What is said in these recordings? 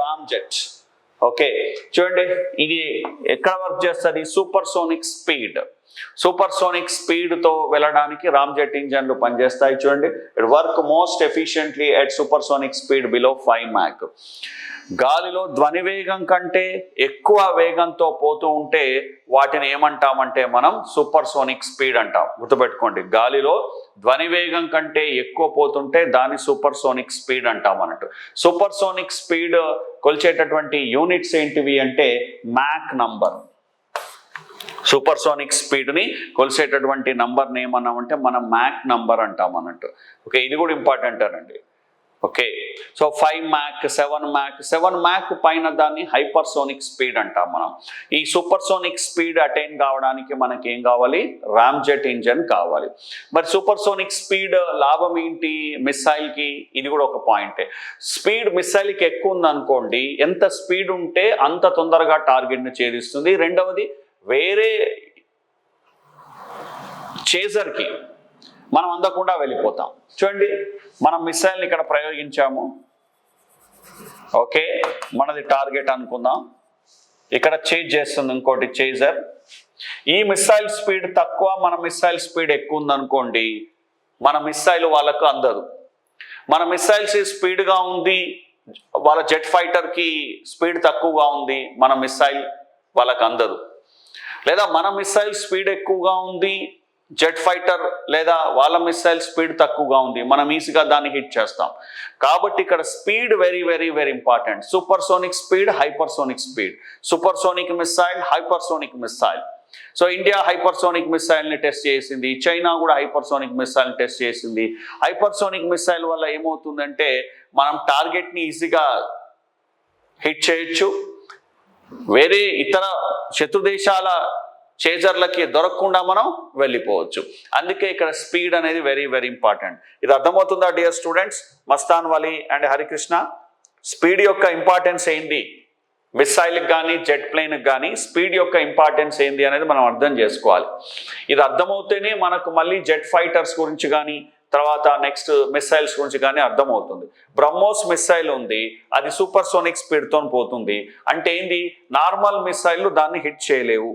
Ram jet okay చూడండి ఇది ఎక్కడ వర్క్ చేస్తుంది? Super sonic speed supersonic స్పీడ్తో వెళ్ళడానికి రామ్ జెట్ ఇంజన్లు పనిచేస్తాయి చూడండి. It work most efficiently at supersonic speed below five Mach గాలిలో ధ్వని వేగం కంటే ఎక్కువ వేగంతో పోతూ ఉంటే వాటిని ఏమంటామంటే మనం సూపర్ సోనిక్ స్పీడ్ అంటాం. గుర్తుపెట్టుకోండి గాలిలో ధ్వని వేగం కంటే ఎక్కువ పోతుంటే దాన్ని సూపర్ సోనిక్ స్పీడ్ అంటాం అన్నట్టు. సూపర్ సోనిక్ స్పీడ్ కొలిచేటటువంటి యూనిట్స్ ఏంటివి అంటే మ్యాక్ నంబర్ సూపర్ సోనిక్ స్పీడ్ని కొలిసేటటువంటి నంబర్ని ఏమన్నామంటే మనం మ్యాక్ నంబర్ అంటాం అన్నట్టు. ఓకే ఇది కూడా ఇంపార్టెంట్ అనండి okay so five Mach seven Mach seven Mach పైన దాన్ని హైపర్ సోనిక్ స్పీడ్ అంటాం మనం. ఈ సూపర్ సోనిక్ స్పీడ్ అటైన్ కావడానికి మనకి ఏం కావాలి? రామ్ జెట్ ఇంజన్ కావాలి. మరి సూపర్ సోనిక్ స్పీడ్ లాభం ఏంటి? మిస్సైల్కి ఇది కూడా ఒక పాయింటే స్పీడ్ మిస్సైల్కి ఎక్కువ ఉందనుకోండి ఎంత స్పీడ్ ఉంటే అంత తొందరగా టార్గెట్ని ఛేదిస్తుంది. రెండవది వేరే చేజర్కి మనం అందకుండా వెళ్ళిపోతాం. చూడండి మనం మిసైల్ని ఇక్కడ ప్రయోగించాము. ఓకే మనది టార్గెట్ అనుకుందాం. ఇక్కడ చేజ్ చేస్తుంది ఇంకోటి చేజర్. ఈ మిస్సైల్ స్పీడ్ తక్కువ మన మిస్సైల్ స్పీడ్ ఎక్కువ ఉందనుకోండి మన మిస్సైల్ వాళ్ళకు అందదు. మన మిస్సైల్స్ స్పీడ్గా ఉంది వాళ్ళ జెట్ ఫైటర్కి స్పీడ్ తక్కువగా ఉంది మన మిస్సైల్ వాళ్ళకు అందదు. లేదా మన మిస్సైల్ స్పీడ్ ఎక్కువగా ఉంది జెట్ ఫైటర్ లేదా వాళ్ళ మిస్సైల్ స్పీడ్ తక్కువగా ఉంది మనం ఈజీగా దాన్ని హిట్ చేస్తాం. కాబట్టి ఇక్కడ speed very very very important. Supersonic speed hypersonic speed. Supersonic missile hypersonic so India hypersonic test చేసింది చైనా కూడా హైపర్ సోనిక్ టెస్ట్ చేసింది. హైపర్ సోనిక్ వల్ల ఏమవుతుందంటే మనం టార్గెట్ని ఈజీగా హిట్ చేయొచ్చు. వేరే ఇతర శత్రు దేశాల చేజర్లకి దొరకకుండా మనం వెళ్ళిపోవచ్చు. అందుకే ఇక్కడ స్పీడ్ అనేది వెరీ వెరీ ఇంపార్టెంట్. ఇది అర్థమవుతుందా dear students? Mastan Vali and Harikrishna speed యొక్క ఇంపార్టెన్స్ ఏంటి? మిస్సైల్కి కానీ జెట్ ప్లేన్కి కానీ స్పీడ్ యొక్క ఇంపార్టెన్స్ ఏంది అనేది మనం అర్థం చేసుకోవాలి. ఇది అర్థమవుతేనే మనకు మళ్ళీ జెట్ ఫైటర్స్ గురించి కానీ తర్వాత నెక్స్ట్ మిస్సైల్స్ గురించి కానీ అర్థమవుతుంది. బ్రహ్మోస్ మిస్సైల్ ఉంది అది సూపర్ సోనిక్ స్పీడ్తో పోతుంది. అంటే ఏంది? నార్మల్ మిస్సైల్ దాన్ని హిట్ చేయలేవు.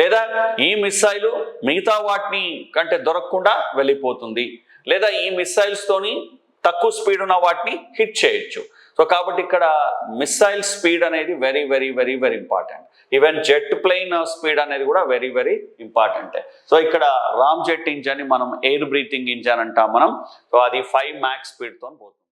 లేదా ఈ మిస్సైలు మిగతా వాటిని కంటే దొరకకుండా వెళ్ళిపోతుంది. లేదా ఈ మిస్సైల్స్ తోని తక్కువ స్పీడ్ ఉన్న వాటిని హిట్ చేయొచ్చు. సో కాబట్టి ఇక్కడ మిస్సైల్ స్పీడ్ అనేది very very very very important. Even jet plane speed అనేది కూడా వెరీ వెరీ ఇంపార్టెంటే. సో ఇక్కడ రామ్ జెట్ ఇంజన్ మనం ఎయిర్ బ్రీతింగ్ ఇంజన్ అంటాం మనం. సో అది ఫైవ్ మ్యాక్స్ స్పీడ్తో పోతుంది.